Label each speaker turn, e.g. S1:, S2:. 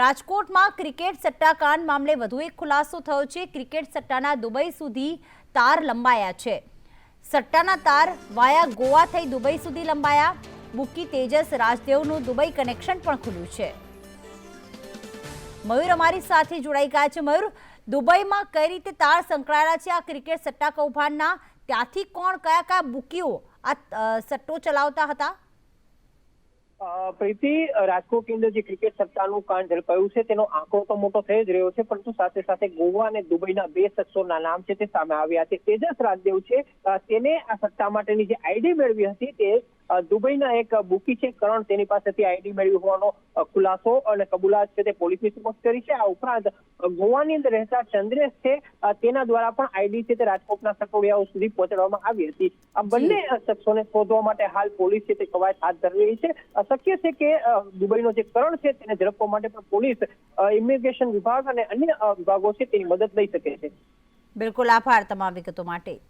S1: રાજકોટમાં ક્રિકેટ સટ્ટાકાંડ મામલે વધુ એક ખુલાસો થયો છે. ક્રિકેટ સટ્ટાના દુબઈ સુધી તાર લંબાયા છે. સટ્ટાના તાર વાયા ગોવા થઈ દુબઈ સુધી લંબાયા. બુકી તેજસ રાજદેવનું દુબઈ કનેક્શન પણ ખુલ્યું છે. મયુર અમારી સાથે જોડાઈ ગયા છે. મયુર, દુબઈમાં કઈ રીતે તાર સંકળાયેલા છે આ ક્રિકેટ સટ્ટા કૌભાંડના? ત્યાંથી કોણ કયા કયા બુકીઓ આ સટ્ટો ચલાવતા હતા?
S2: પ્રીતિ રાજકોટની અંદર જે ક્રિકેટ સત્તાનું કાંડ ઝડપાયું છે, તેનો આંકડો તો મોટો થઈ જ રહ્યો છે, પરંતુ સાથે સાથે ગોવા અને દુબઈના બે શખ્સોના નામ છે તે સામે આવ્યા છે. તેજસ રાજદેવ છે તેને આ સત્તા માટેની જે આઈડી મેળવી હતી તે દુબઈના એક બુકી છે કરણ તેની પાસેથી આઈડી મેળવી હોવાનો ખુલાસો અને કબૂલાત છે તે પોલીસની સમક્ષ કરી છે. આ ઉપરાંત ગોવાની અંદર રહેતા ચંદ્રેશ છે તેના દ્વારા પણ આઈડી છે તે રાજકોટના સટોડિયાઓ સુધી પહોંચાડવામાં આવી હતી. આ બંને શખ્સોને શોધવા માટે હાલ પોલીસ છે તે કવાયત હાથ ધરી રહી છે. શક્ય છે કે દુબઈનો જે કરણ છે તેને ઝડપવા માટે પણ પોલીસ ઇમિગ્રેશન વિભાગ અને અન્ય વિભાગો છે તેની મદદ લઈ શકે છે.
S1: બિલકુલ આભાર તમામ વિગતો માટે.